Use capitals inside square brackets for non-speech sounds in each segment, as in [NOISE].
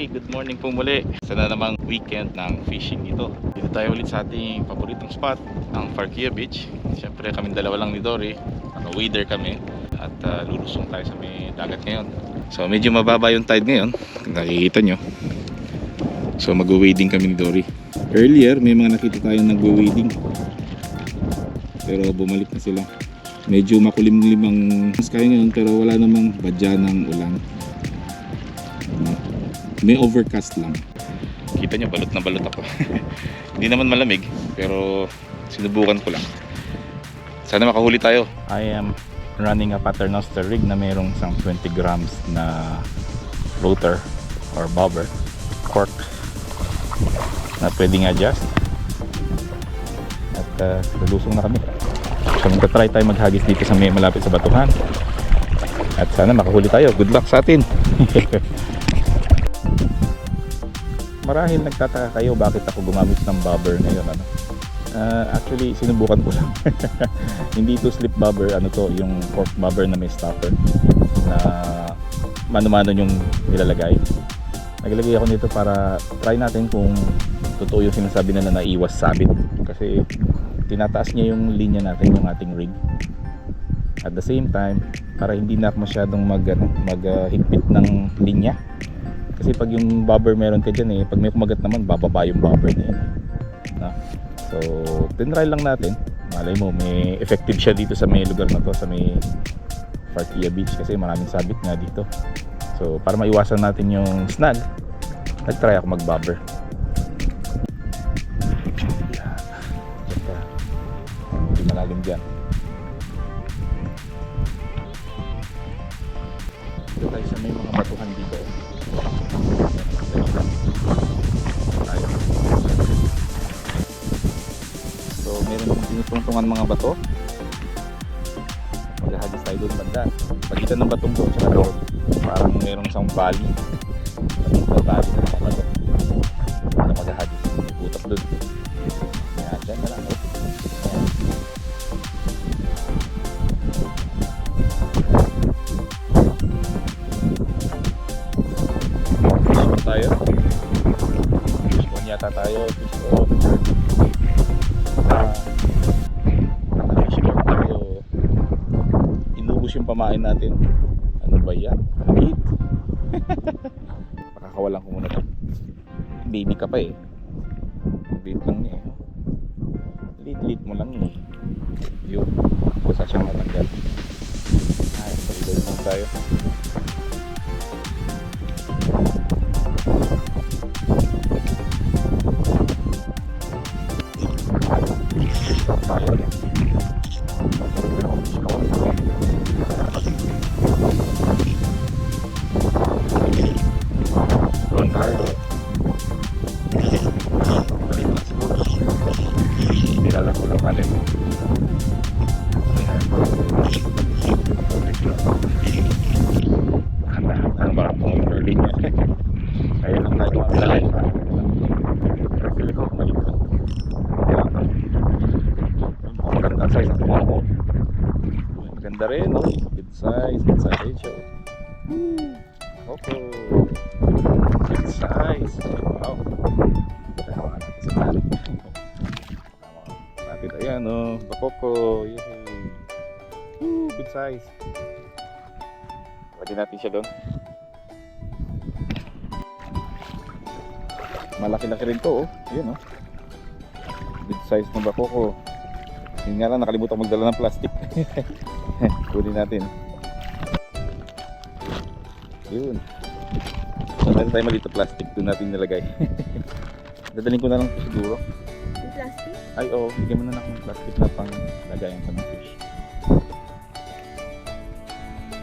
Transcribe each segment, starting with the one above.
Hey, good morning po muli. Sana namang weekend ng fishing dito. Dito tayo ulit sa ating paboritong spot, ang Farkia Beach. Siyempre kami dalawa lang ni Dory. Naka-wader kami at uh, lulusong tayo sa may dagat ngayon. So medyo mababa yung tide ngayon, nakikita nyo. So mag-wading kami ni Dory. Earlier, may mga nakita tayong nag-wading. Pero bumalik na sila. Medyo makulimlim ang sky ngayon pero wala namang badya ng ulan. May overcast lang. Kita nyo, balot na balot ako. [LAUGHS] Hindi naman malamig, pero sinubukan ko lang. Sana makahuli tayo. I am running a paternoster rig na mayroong isang 20 grams na floater or bobber cork na pwedeng adjust at uh, lulusong na kami so magta-try tayo maghagis dito sa may malapit sa batuhan at sana makahuli tayo good luck sa atin [LAUGHS] marahil nagtataka kayo bakit ako gumamit ng bobber ngayon ano? Ah, actually sinubukan ko lang. [LAUGHS] Hindi to slip bobber ano to yung cork bobber na may stopper na mano-mano yung nilalagay. Naglagay ako nito para try natin kung totoo yung sinasabi na na naiwas sabit. Kasi tinataas niya yung linya natin yung ating rig. At the same time para hindi na masyadong mag, ano, mag higpit ng linya kasi pag yung bobber meron ka dyan eh pag may kumagat naman bababa yung bobber na yun no? so tinry lang natin malay mo may effective siya dito sa may lugar na to sa may Farkia Beach kasi maraming sabit nga dito so para maiwasan natin yung snag nag-try ako mag-bobber Yan. Meron tinutungtungan mga bato maghahagis tayo doon banda pagitan ng batong doon tsaka doon parang merong isang valley sa valley ng mga bato na maghahagis may butak doon yan dyan na lang oh. On tayo fish on yata tayo pamain natin. Ano ba yan? Meat? Pakakawalan ko muna to. Baby ka pa eh. Bait lang niya eh. Lit lit mo lang eh. Yun. Basta siyang matanggal. Ay tayo tayo size ng kuha ko. Maganda rin, no? Good size, good size ratio. Okay. Good size. Wow. Natin. Ayan, oh. Bakoko. Yay. Good size. Pwede natin siya doon. Malaki-laki rin to, oh. Ayan, oh. Good size ng bakoko. Yun nga lang, nakalimutan magdala ng plastic. [LAUGHS] Kunin natin. Yun. So, meron tayo maliit na plastic doon natin nilagay. [LAUGHS] Dadalhin ko na lang ito siguro. Yung plastic? Ay, oo. Oh, bigyan mo na lang ng plastic na pang lagayan sa mga fish.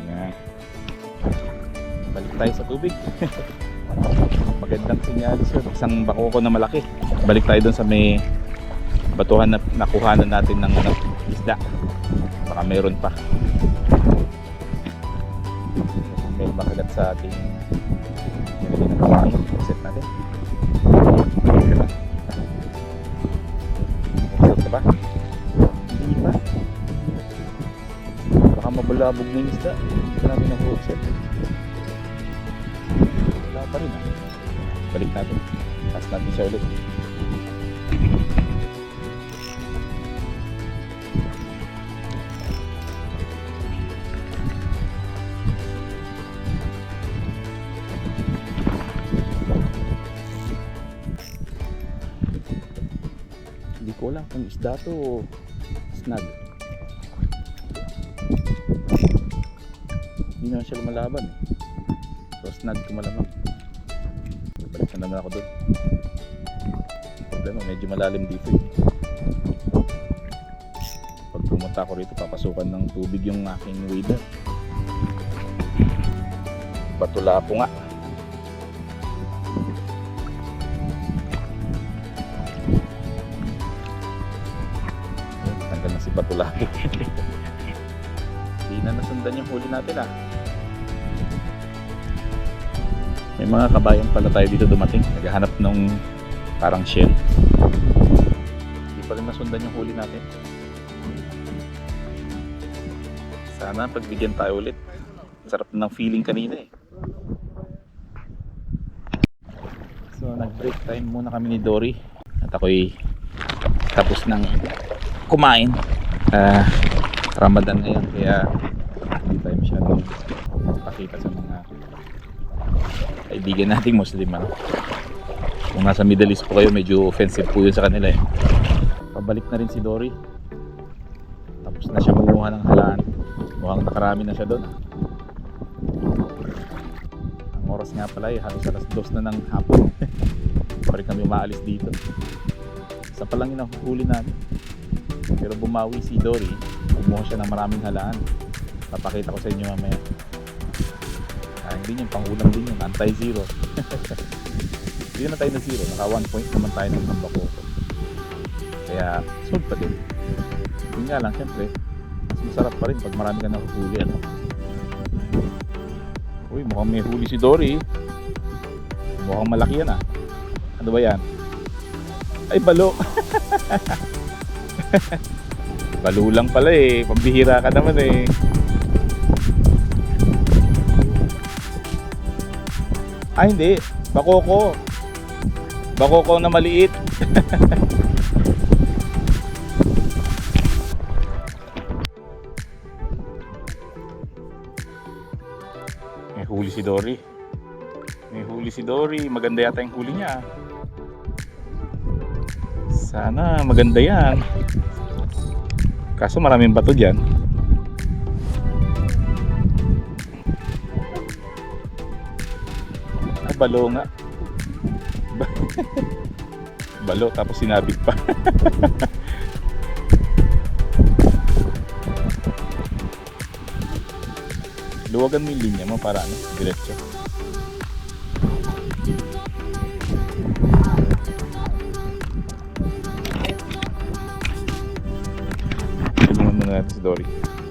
Yan. Balik tayo sa tubig. [LAUGHS] Magandang sinyalis yun. Isang bako ko na malaki. Balik tayo doon sa may batuhan na nakuhanan natin ng ano, isda. Baka meron pa. May makagat sa ating nilagay ng kawain. Set natin. Diba? Set ba? Hindi pa. Baka mabulabog na yung isda. Hindi namin na set. Wala pa rin ah. Balik natin. Taas natin siya ulit. Alam kung isda to snag. Hindi naman siya lumalaban eh. So snag ko malamang. Balik na naman ako doon. Problema, medyo malalim dito eh. Pag pumunta ako rito, papasukan ng tubig yung aking wader. Batula po nga. Si Batulapo. Hindi na nasundan yung huli natin ah. May mga kabayan pala tayo dito dumating. Naghahanap ng parang shell. Hindi pa rin nasundan yung huli natin. Sana pagbigyan tayo ulit. Sarap ng feeling kanina eh. So nag-break time muna kami ni Dory. At ako'y tapos ng kumain. Ah, Ramadan ngayon kaya hindi tayo masyadong pakita sa mga kaibigan nating Muslim ano. Kung nasa Middle East po kayo, medyo offensive po yun sa kanila eh. Pabalik na rin si Dory. Tapos na siya kumuha ng halaan. Mukhang nakarami na siya doon. Ang oras nga pala eh, halos alas dos na ng hapon. [LAUGHS] Pa kami umaalis dito. Isa pa lang yung nahuhuli namin. Pero bumawi si Dory. Kumuha siya ng maraming halaan. Papakita ko sa inyo mamaya. Ah, hindi yun, pangulam din yun. Anti-zero. [LAUGHS] Hindi na tayo na zero. Naka 1 point naman tayo ng tambako. Kaya, sold pa din. Yun nga lang, syempre, mas masarap pa rin pag marami ka nahuhuli. Ano? Uy, mukhang may huli si Dory. Mukhang malaki yan ah. Ano ba yan? Ay, balo. [LAUGHS] [LAUGHS] balo lang pala eh. Pambihira ka naman eh. Ay, hindi. Bakoko. Bakoko na maliit. [LAUGHS] May huli si Dory. May huli si Dory. Maganda yata yung huli niya. Sana maganda yan. Kaso maraming bato dyan. Ah, balo nga. Ba- [LAUGHS] balo tapos sinabit pa. [LAUGHS] Luwagan mo yung linya mo para ano, diretso. Muna natin si Dory.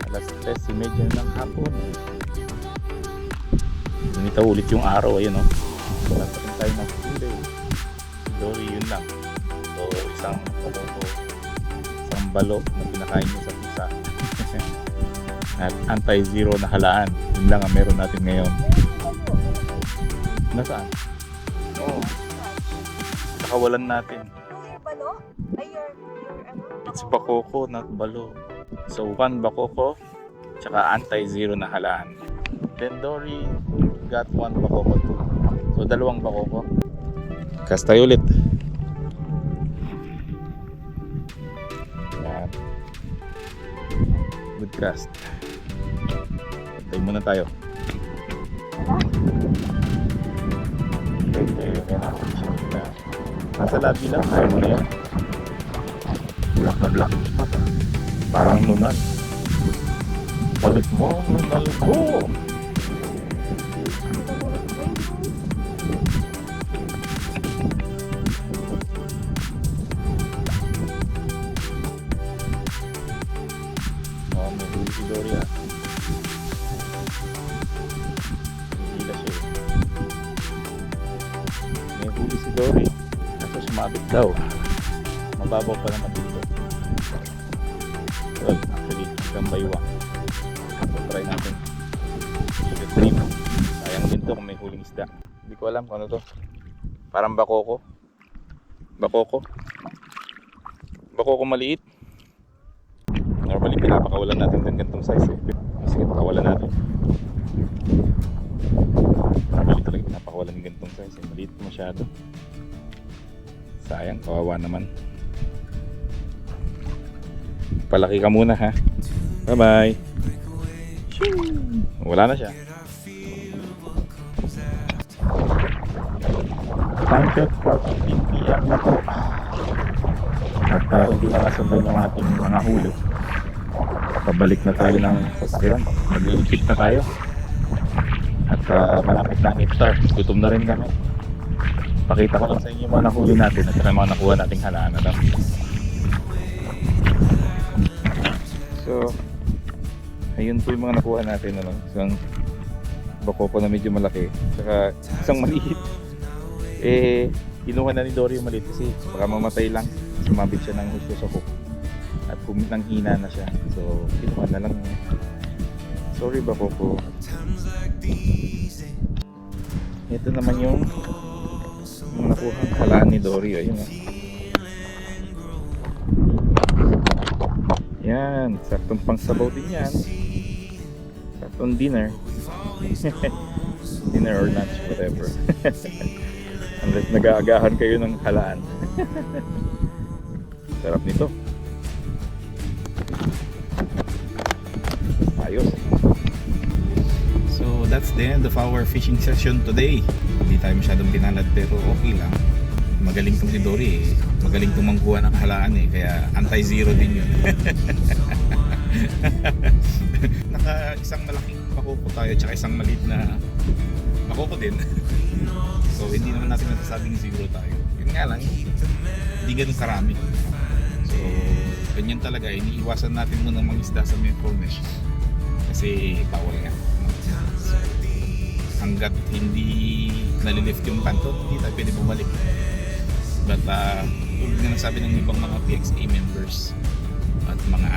Alas 3.30 ng hapon. Lumitaw ulit yung araw, ayun o. Wala pa rin tayo ng huli. Si Dory, yun lang. So, isang paloto, isang balo na pinakain niya sa pusa. [LAUGHS] At anti-zero na halaan. Yun lang ang meron natin ngayon. Nasaan? Oo. Nakawalan natin. Balo? Ay, your, your ano? It's bakoko, not balo. So, one bakoko, tsaka anti-zero na halaan. Then Dory got one bakoko too. So, dalawang bakoko. Cast tayo ulit. Yan. Good cast. Tayo muna tayo. Nasa labi lang, tayo muna yan. Black na black. Parang nunal. Balik mo nunal ko. Ah. Si Dory. Kaso sumabit daw. Mababaw pa naman dito. Hanggang baywang. So, try natin. Rin. Sayang din to kung may huling isda. Hindi ko alam kung ano to. Parang bakoko. Bakoko. Bakoko maliit. Normally pinapakawalan natin ng ganitong size eh. Sige, pakawalan natin. Normally talaga pinapakawalan ng ganitong size eh. Maliit masyado. Sayang, kawawa naman. Palaki ka muna ha. Bye bye. Wala na siya. Time check 4.15 p.m. na po. At uh, hindi na kasundan yung ating mga huli. Pabalik na tayo ng sasakyan. Maglilipit na tayo. At uh, malapit na ang iftar. Gutom na rin kami. Pakita ko lang sa inyo yung mga nahuli natin at yung mga nakuha nating halaan na lang. So, ayun po yung mga nakuha natin. Ano? Isang bakoko na medyo malaki. Saka isang maliit. Eh, kinuha na ni Dory yung maliit kasi baka mamatay lang. Sumabit siya ng gusto sa hook. At kumit ng hina na siya. So, kinuha na lang. Sorry bakoko. Ito naman yung yung nakuha ang halaan ni Dory. Ayun ah. Yan, saktong pang sabaw din yan. Saktong dinner. dinner or lunch, whatever. [LAUGHS] Unless nag-aagahan kayo ng halaan. Sarap nito. Ayos. So that's the end of our fishing session today. Hindi tayo masyadong pinalad pero okay lang. Magaling tong si Dory eh. Magaling tong mangkuha ng halaan eh. Kaya anti-zero din yun. [LAUGHS] Naka isang makoko tayo tsaka isang maliit na makoko din. [LAUGHS] so hindi naman natin nasasabing zero tayo. Yun nga lang, hindi ganun karami. So ganyan talaga, iniiwasan natin muna mangisda sa may mesh kasi bawal nga. Hanggat hindi nalilift yung panto, hindi tayo pwede bumalik. But uh, tulad nga nasabi ng ibang mga PXA members at mga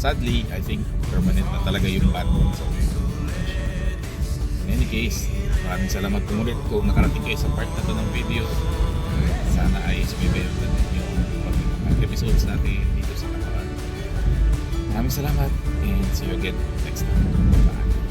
sadly, I think permanent na talaga yung ban So, in any case, maraming salamat po ulit kung nakarating kayo sa part na to ng video. Sana ay sumibayan na yung pag- episodes natin dito sa Katawan. Maraming salamat and see you again next time. Bye.